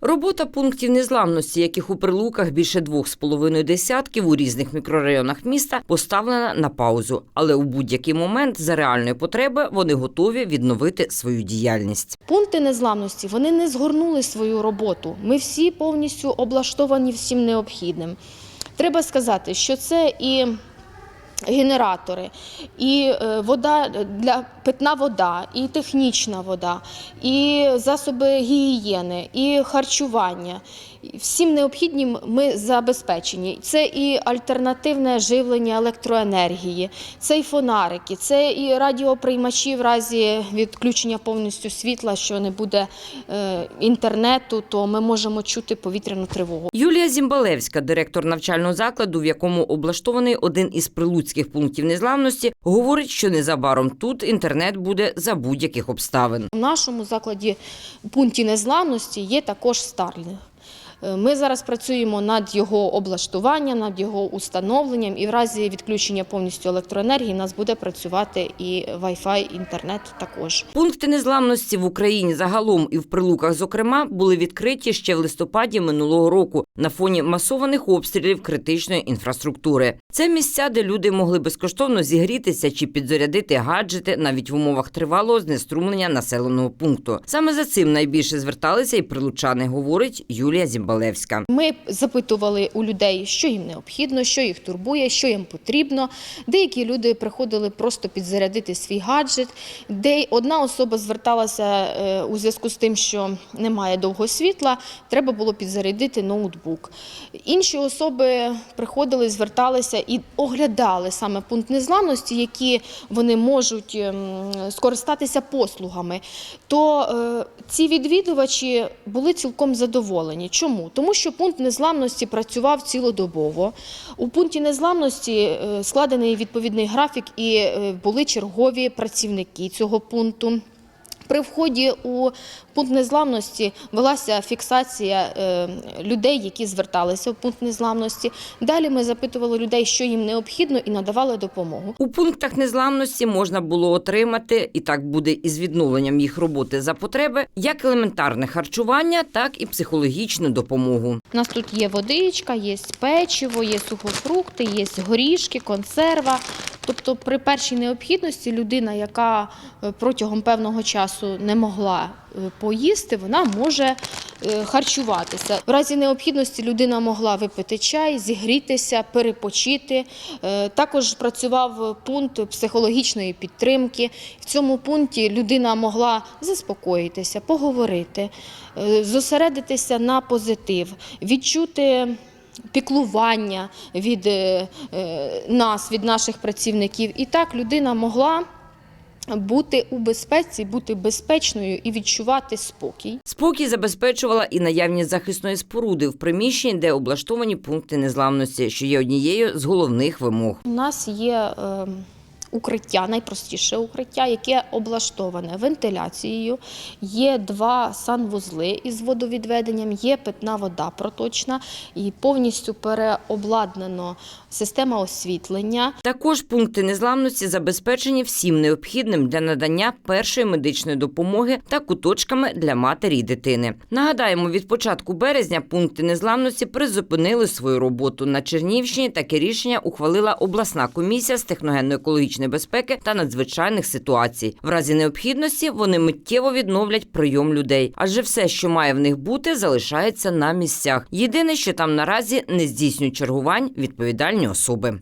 Робота пунктів незламності, яких у прилуках більше двох з половиною десятків у різних мікрорайонах міста, поставлена на паузу. Але у будь-який момент за реальної потреби вони готові відновити свою діяльність. Пункти незламності вони не згорнули свою роботу. Ми всі повністю облаштовані всім необхідним. Треба сказати, що це і генератори, і е, вода для питна вода, і технічна вода, і засоби гігієни, і харчування. Всім необхідним ми забезпечені. Це і альтернативне живлення електроенергії, це і фонарики, це і радіоприймачі в разі відключення повністю світла, що не буде е, інтернету, то ми можемо чути повітряну тривогу. Юлія Зімбалевська, директор навчального закладу, в якому облаштований один із прилуцьких пунктів незламності, говорить, що незабаром тут інтернет буде за будь-яких обставин. У нашому закладі пункті незламності є також Starlink. Е, Ми зараз працюємо над його облаштуванням, над його установленням, і в разі відключення повністю електроенергії у нас буде працювати і Wi-Fi, інтернет також. Пункти незламності в Україні загалом і в прилуках, зокрема, були відкриті ще в листопаді минулого року на фоні масованих обстрілів критичної інфраструктури. Це місця, де люди могли безкоштовно зігрітися чи підзарядити гаджети навіть в умовах тривалого знеструмлення населеного пункту. Саме за цим найбільше зверталися і прилучани, говорить Юлія Зімбалевська. Ми запитували у людей, що їм необхідно, що їх турбує, що їм потрібно. Деякі люди приходили просто підзарядити свій гаджет. Де одна особа зверталася е, у зв'язку з тим, що немає довго світла, треба було підзарядити ноутбук. Інші особи приходили, зверталися і оглядали саме пункт незламності, які вони можуть ем, скористатися послугами. То е, ці відвідувачі були цілком задоволені. Чому? Тому що пункт незламності працював цілодобово. У пункті незламності е, складений відповідний графік і е, були чергові працівники цього пункту. При вході у пункт незламності велася фіксація е, людей, які зверталися в пункт незламності. Далі ми запитували людей, що їм необхідно, і надавали допомогу. У пунктах незламності можна було отримати, і так буде із відновленням їх роботи за потреби, як елементарне харчування, так і психологічну допомогу. У нас тут є водичка, є печиво, є сухофрукти, є горішки, консерва. Тобто, при першій необхідності людина, яка е, протягом певного часу не могла е, поїсти, вона може е, харчуватися. В разі необхідності людина могла випити чай, зігрітися, перепочити. Також працював пункт психологічної підтримки. В цьому пункті людина могла заспокоїтися, поговорити, зосередитися на позитив, відчути піклування від е, е, нас, від наших працівників. І так людина могла бути у безпеці, бути безпечною і відчувати спокій. Спокій забезпечувала і наявність захисної споруди в приміщенні, де облаштовані пункти незламності, що є однією з головних вимог. У нас є е, укриття, найпростіше укриття, яке облаштоване вентиляцією. Є два санвузли із водовідведенням, є питна вода проточна і повністю переобладнано система освітлення. Також пункти незламності забезпечені всім необхідним для надання першої медичної допомоги та куточками для матері й дитини. Нагадаємо, від початку березня пункти незламності призупинили свою роботу на Чернівщині. Таке рішення ухвалила обласна комісія з техногенно-екологічної безпеки та надзвичайних ситуацій. В разі необхідності вони миттєво відновлять прийом людей, адже все, що має в них бути, залишається на місцях. Єдине, що там наразі не здійснюють чергувань відповідальні особи.